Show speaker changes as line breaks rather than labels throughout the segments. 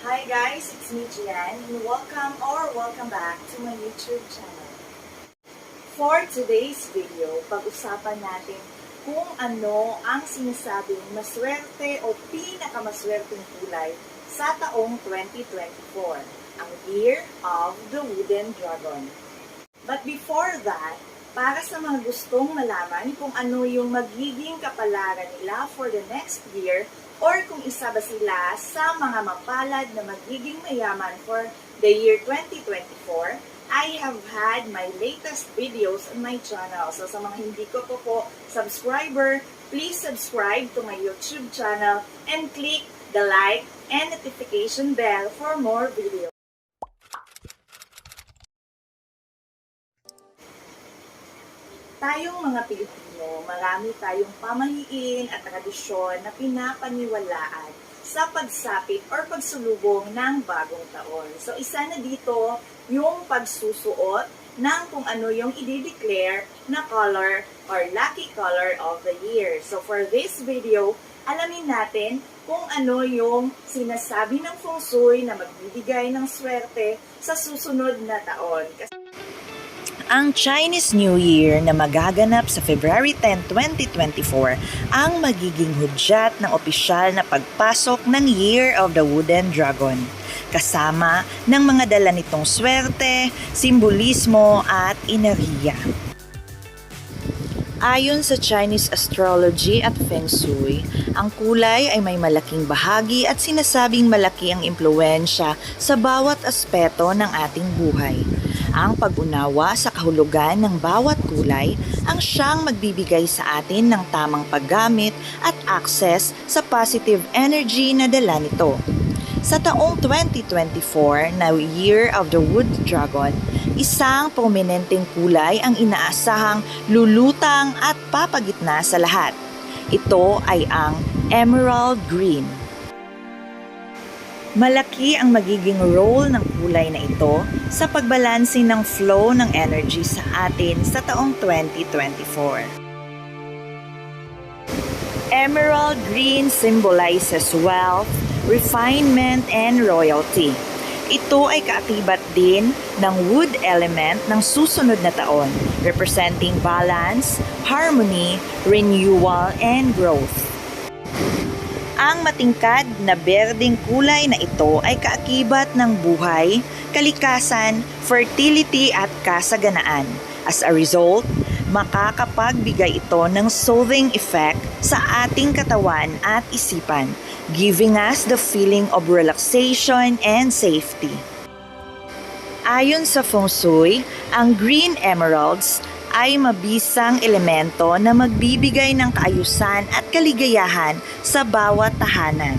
Hi guys, it's me Gian and welcome or welcome back to my YouTube channel. For today's video, pag-usapan natin kung ano ang sinasabing maswerte o pinakamaswerteng kulay sa taong 2024, ang Year of the Wooden Dragon. But before that, para sa mga gustong malaman kung ano yung magiging kapalaran nila for the next year or kung isa ba sila sa mga mapalad na magiging mayaman for the year 2024, I have had my latest videos on my channel. So sa mga hindi ko po po subscriber, please subscribe to my YouTube channel and click the like and notification bell for more videos. Tayong mga Pilipino, marami tayong pamahiin at tradisyon na pinapaniwalaan sa pagsapit or pagsulubong ng bagong taon. So isa na dito yung pagsusuot ng kung ano yung i-declare na color or lucky color of the year. So for this video, alamin natin kung ano yung sinasabi ng feng shui na magbibigay ng swerte sa susunod na taon. Kasi
Ang Chinese New Year na magaganap sa February 10, 2024 ang magiging hudyat ng opisyal na pagpasok ng Year of the Wooden Dragon kasama ng mga dala nitong swerte, simbolismo at enerhiya. Ayon sa Chinese astrology at feng shui, ang kulay ay may malaking bahagi at sinasabing malaki ang impluensya sa bawat aspeto ng ating buhay. Ang pag-unawa sa kahulugan ng bawat kulay ang siyang magbibigay sa atin ng tamang paggamit at access sa positive energy na dala nito. Sa taong 2024 na Year of the Wood Dragon, isang prominenteng kulay ang inaasahang lulutang at papagitna sa lahat. Ito ay ang emerald green. Malaki ang magiging role ng kulay na ito sa pagbalansin ng flow ng energy sa atin sa taong 2024. Emerald green symbolizes wealth, refinement, and royalty. Ito ay kaakibat din ng wood element ng susunod na taon, representing balance, harmony, renewal, and growth. Ang matingkad na berdeng kulay na ito ay kaakibat ng buhay, kalikasan, fertility at kasaganaan. As a result, makakapagbigay ito ng soothing effect sa ating katawan at isipan, giving us the feeling of relaxation and safety. Ayon sa feng shui, ang green emeralds ay mabisang elemento na magbibigay ng kaayusan at kaligayahan sa bawat tahanan.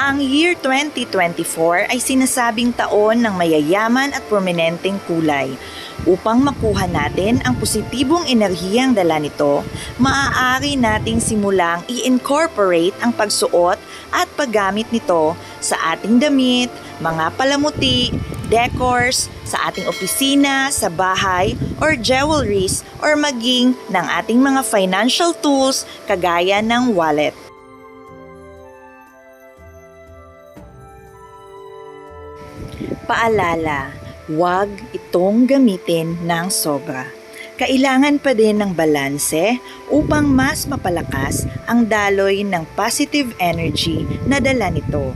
Ang year 2024 ay sinasabing taon ng mayayaman at prominenteng kulay. Upang makuha natin ang positibong enerhiyang dala nito, maaari nating simulang i-incorporate ang pagsuot at paggamit nito sa ating damit, mga palamuti, decors, sa ating opisina, sa bahay, or jewelries, or maging ng ating mga financial tools kagaya ng wallet. Paalala, huwag itong gamitin ng sobra. Kailangan pa din ng balanse upang mas mapalakas ang daloy ng positive energy na dala nito.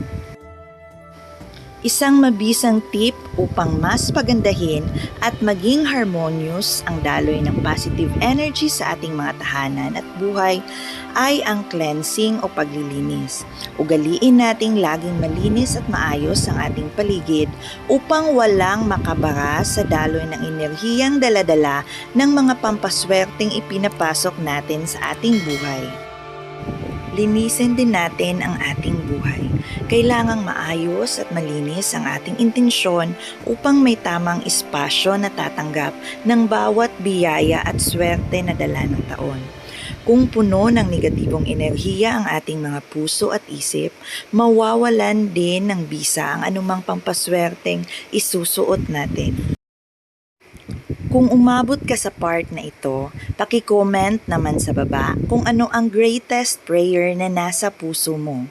Isang mabisang tip upang mas pagandahin at maging harmonious ang daloy ng positive energy sa ating mga tahanan at buhay ay ang cleansing o paglilinis. Ugaliin nating laging malinis at maayos ang ating paligid upang walang makabara sa daloy ng enerhiyang daladala ng mga pampaswerteng ipinapasok natin sa ating buhay. Linisin din natin ang ating buhay. Kailangang maayos at malinis ang ating intensyon upang may tamang espasyo na tatanggap ng bawat biyaya at swerte na dala ng taon. Kung puno ng negatibong enerhiya ang ating mga puso at isip, mawawalan din ng bisa ang anumang pampaswerteng isusuot natin. Kung umabot ka sa part na ito, paki-comment naman sa baba kung ano ang greatest prayer na nasa puso mo.